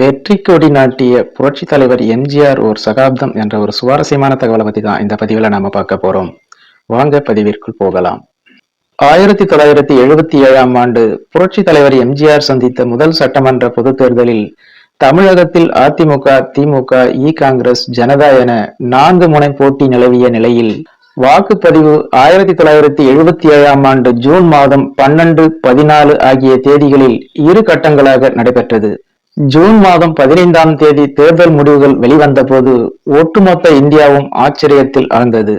வெற்றி கொடி நாட்டிய புரட்சி தலைவர் எம்ஜிஆர் ஒரு சகாப்தம் என்ற ஒரு சுவாரஸ்யமான தகவலை பத்தி தான் இந்த பதிவில் நாம பார்க்க போறோம். வாங்க பதிவிற்குள் போகலாம். ஆயிரத்தி தொள்ளாயிரத்தி எழுபத்தி ஏழாம் ஆண்டு புரட்சி தலைவர் எம்ஜிஆர் சந்தித்த முதல் சட்டமன்ற பொதுத் தேர்தலில் தமிழகத்தில் அதிமுக திமுக இ காங்கிரஸ் ஜனதா என நான்கு முனை போட்டி நிலவிய நிலையில் வாக்குப்பதிவு ஆயிரத்தி தொள்ளாயிரத்தி எழுபத்தி ஏழாம் ஆண்டு ஜூன் மாதம் பன்னெண்டு பதினாலு ஆகிய தேதிகளில் இரு கட்டங்களாக நடைபெற்றது. ஜூன் மாதம் பதினைந்தாம் தேதி தேர்தல் முடிவுகள் வெளிவந்த போது ஒட்டுமொத்த இந்தியாவும் ஆச்சரியத்தில் ஆழ்ந்தது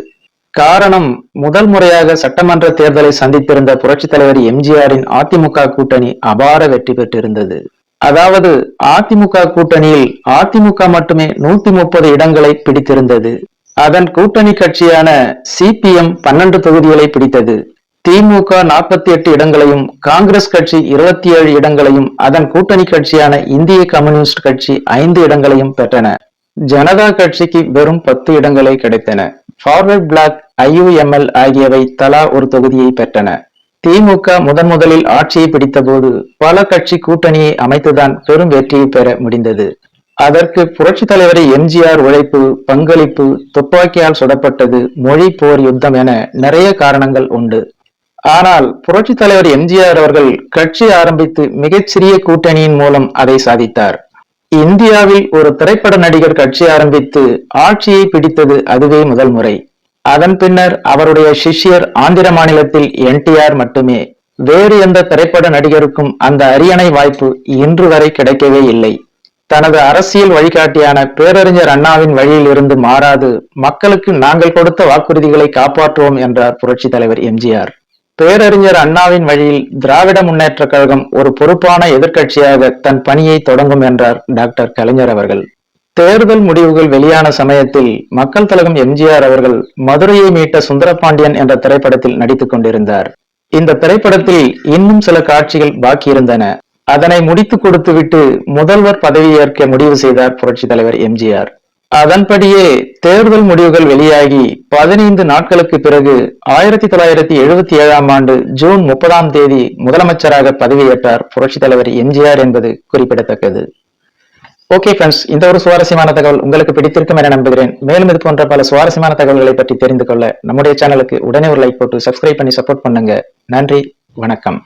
காரணம் முதல் முறையாக சட்டமன்ற தேர்தலை சந்தித்திருந்த புரட்சித் தலைவர் எம்ஜிஆரின் அதிமுக கூட்டணி அபார வெற்றி பெற்றிருந்தது. அதாவது அதிமுக கூட்டணியில் அதிமுக மட்டுமே நூத்தி முப்பது இடங்களை பிடித்திருந்தது. அதன் கூட்டணி கட்சியான சிபிஎம் பன்னெண்டு தொகுதிகளை பிடித்தது. திமுக நாற்பத்தி எட்டு இடங்களையும் காங்கிரஸ் கட்சி இருபத்தி ஏழு இடங்களையும் அதன் கூட்டணி கட்சியான இந்திய கம்யூனிஸ்ட் கட்சி ஐந்து இடங்களையும் பெற்றன. ஜனதா கட்சிக்கு வெறும் பத்து இடங்களே கிடைத்தன. ஃபார்வர்ட் பிளாக் ஐயுஎம்எல் ஆகியவை தலா ஒரு தொகுதியை பெற்றன. திமுக முதன் முதலில் ஆட்சியை பிடித்தபோது பல கட்சி கூட்டணியை அமைத்துதான் பெரும் வெற்றியை பெற முடிந்தது. அதற்கு புரட்சி தலைவரை எம்ஜிஆர் உழைப்பு பங்களிப்பு துப்பாக்கியால் சுடப்பட்டது மொழி போர் யுத்தம் என நிறைய காரணங்கள் உண்டு. ஆனால் புரட்சி தலைவர் எம்ஜிஆர் அவர்கள் கட்சி ஆரம்பித்து மிகச்சிறிய கூட்டணியின் மூலம் அதை சாதித்தார். இந்தியாவில் ஒரு திரைப்பட நடிகர் கட்சி ஆரம்பித்து ஆட்சியை பிடித்தது அதுவே முதல் முறை. அதன் பின்னர் அவருடைய சிஷ்யர் ஆந்திர மாநிலத்தில் என்டிஆர் மட்டுமே. வேறு எந்த திரைப்பட நடிகருக்கும் அந்த அரியணை வாய்ப்பு இன்று வரை கிடைக்கவே இல்லை. தனது அரசியல் வழிகாட்டியான பேரறிஞர் அண்ணாவின் வழியில் இருந்து மாறாது மக்களுக்கு நாங்கள் கொடுத்த வாக்குறுதிகளை காப்பாற்றுவோம் என்றார் புரட்சி தலைவர் எம்ஜிஆர். பேரறிஞர் அண்ணாவின் வழியில் திராவிட முன்னேற்ற கழகம் ஒரு பொறுப்பான எதிர்க்கட்சியாக தன் பணியை தொடங்கும் என்றார் டாக்டர் கலைஞர் அவர்கள். தேர்தல் முடிவுகள் வெளியான சமயத்தில் மக்கள் தலகம் எம்ஜிஆர் அவர்கள் மதுரையை மீட்ட சுந்தரபாண்டியன் என்ற திரைப்படத்தில் நடித்துக் கொண்டிருந்தார். இந்த திரைப்படத்தில் இன்னும் சில காட்சிகள் பாக்கியிருந்தன அதனை முடித்து கொடுத்துவிட்டு முதல்வர் பதவியேற்க முடிவு செய்தார் புரட்சி தலைவர் எம்ஜிஆர். அதன்படியே தேர்தல் முடிவுகள் வெளியாகி பதினைந்து நாட்களுக்கு பிறகு ஆயிரத்தி தொள்ளாயிரத்தி எழுபத்தி ஏழாம் ஆண்டு ஜூன் முப்பதாம் தேதி முதலமைச்சராக பதவியேற்றார் புரட்சி தலைவர் எம்ஜிஆர் என்பது குறிப்பிடத்தக்கது. ஓகே ஃப்ரெண்ட்ஸ் இந்த ஒரு சுவாரஸ்யமான தகவல் உங்களுக்கு பிடித்திருக்கும் என நம்புகிறேன். மேலும் இது போன்ற பல சுவாரஸ்யமான தகவல்களை பற்றி தெரிந்து கொள்ள நம்முடைய சேனலுக்கு உடனே ஒரு லைக் போட்டு சப்ஸ்கிரைப் பண்ணி சப்போர்ட் பண்ணுங்க. நன்றி வணக்கம்.